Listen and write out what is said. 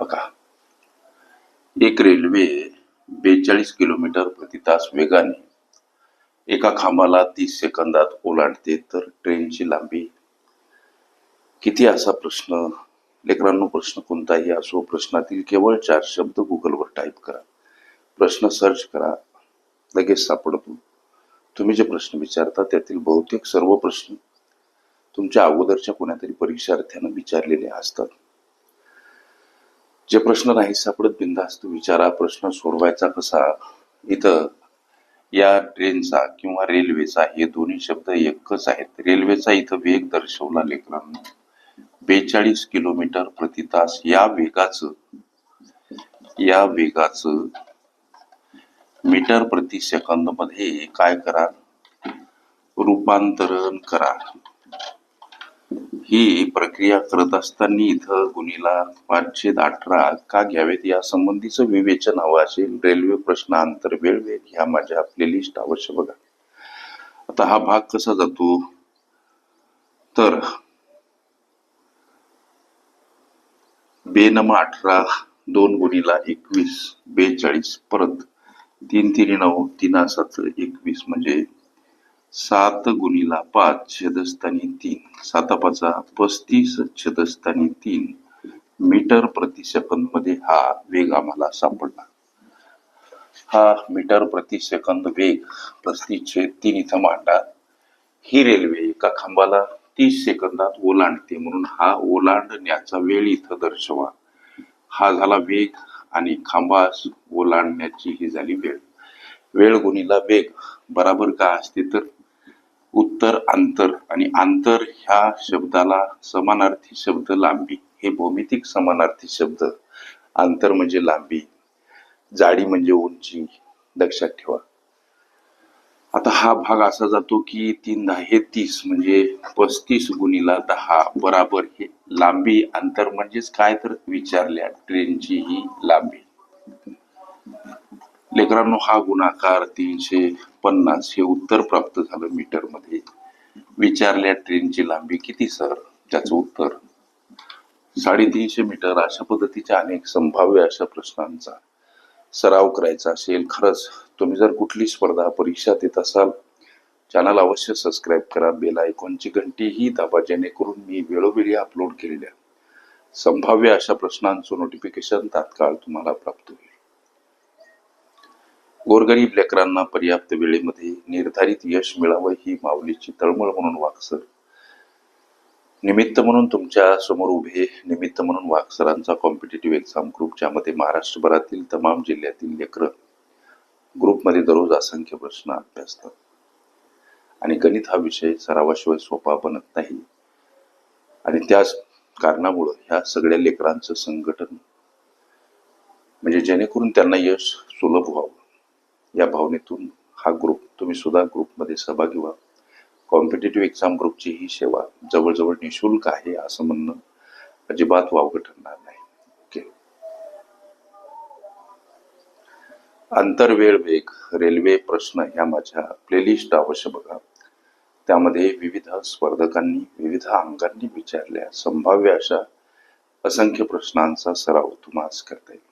बघा. एक रेल्वे बेचाळीस किलोमीटर प्रति तास वेगाने. एका खांबाला तीस सेकंदात ओलांडते तर ट्रेनची लांबी. किती असा प्रश्न? लेकरांनो प्रश्न कोणताही असो प्रश्नातील केवळ चार शब्द गुगलवर टाईप करा. प्रश्न सर्च करा. लगेच सापडतो. तुम्ही जे प्रश्न विचारता त्यातील बहुतेक सर्व प्रश्न तुमच्या अगोदरच्या कोणातरी परीक्षार्थ्यानं विचारलेले असतात. जे प्रश्न नाही सापडत बिंदास्त विचारा. प्रश्न सोडवायचा कसा? इथं या ट्रेनचा किंवा रेल्वेचा हे दोन्ही शब्द एकच आहेत. रेल्वेचा इथं वेग दर्शवला लेकरांना. बेचाळीस किलोमीटर प्रति तास या वेगाचं या वेगाचं मीटर प्रति सेकंदमध्ये काय करा? रूपांतरण करा. ही प्रक्रिया करत असताना इथं गुणीला पाचशे अठरा का घ्यावेत. या संबंधीचं विवेचन हवं असेल रेल्वे प्रश्न आंतरवेळ वेग ह्या माझ्या प्लेलिस्ट अवश्य बघा. आता हा भाग कसा जातो? तर बेनम अठरा दोन गुणीला एकवीस बेचाळीस परत तीन तीन नऊ तीन सात एकवीस म्हणजे सात गुणीला पाच छेदस्थानी तीन. सातापाचा पाचा पस्तीस छेदस्थानी तीन. मीटर प्रति सेकंदमध्ये हा वेग आम्हाला सापडला. हा मीटर प्रति सेकंद वेग पस्तीस छेद तीन इथं मांडा. ही रेल्वे एका खांबाला तीस सेकंदात ओलांडते म्हणून हा ओलांडण्याचा वेळ इथं दर्शवा. हा झाला वेग आणि खांबास ओलांडण्याची ही झाली वेळ. वेळ गुणीला वेग बराबर का असते तर उत्तर अंतर आणि अंतर ह्या शब्दाला समानार्थी शब्द लांबी. हे भौमितिक समानार्थी शब्द. अंतर म्हणजे लांबी. जाडी म्हणजे उंची. लक्षात ठेवा. आता हा भाग असा जातो की तीन दहा हे तीस म्हणजे पस्तीस गुणीला दहा बराबर हे लांबी अंतर म्हणजेच काय तर विचारल्या. ट्रेनची ही लांबी. लेकरांनो हा गुणाकार तीनशे पन्नास हे उत्तर प्राप्त झालं मीटरमध्ये. विचारल्या ट्रेनची लांबी किती सर? त्याचं उत्तर साडेतीनशे मीटर. अशा पद्धतीच्या अनेक संभाव्य अशा प्रश्नांचा सराव करायचा असेल. खरंच तुम्ही जर कुठली स्पर्धा परीक्षा देत असाल चॅनल अवश्य सबस्क्राईब करा बेल आयकॉनची घंटीही दाबा जेणेकरून मी वेळोवेळी अपलोड केलेल्या संभाव्य अशा प्रश्नांचं नोटिफिकेशन तात्काळ तुम्हाला प्राप्त होईल. गोरगरीब लेकरांना पर्याप्त वेळेमध्ये निर्धारित यश मिळावं ही माऊलीची तळमळ म्हणून वाकसर. निमित्त म्हणून तुमच्यासमोर उभे निमित्त म्हणून वाकसरांचा कॉम्पिटेटिव्ह एक्झाम ग्रुप ज्यामध्ये महाराष्ट्रभरातील तमाम जिल्ह्यातील लेकरं ग्रुपमध्ये दररोज असंख्य प्रश्न अभ्यासतात. आणि गणित हा विषय सरावाशिवाय सोपा बनत नाही. आणि त्याच कारणामुळं ह्या सगळ्या लेकरांचं संघटन म्हणजे जेणेकरून त्यांना यश सुलभ व्हावं. या भावनेतून हा ग्रुप तुम्ही सुद्धा ग्रुपमध्ये सहभागी व्हा. कॉम्पिटेटिव्ह एक्झाम ग्रुपची ही सेवा जवळजवळ निशुल्क आहे असं म्हणणं अजिबात वावगं ठरणार नाही. ओके आंतरवेळ वेग रेल्वे प्रश्न ह्या माझ्या प्लेलिस्ट अवश्य बघा. त्यामध्ये विविध स्पर्धकांनी विविध अंगांनी विचारल्या. संभाव्य अशा असंख्य प्रश्नांचा सराव तुम्हाला करता येईल.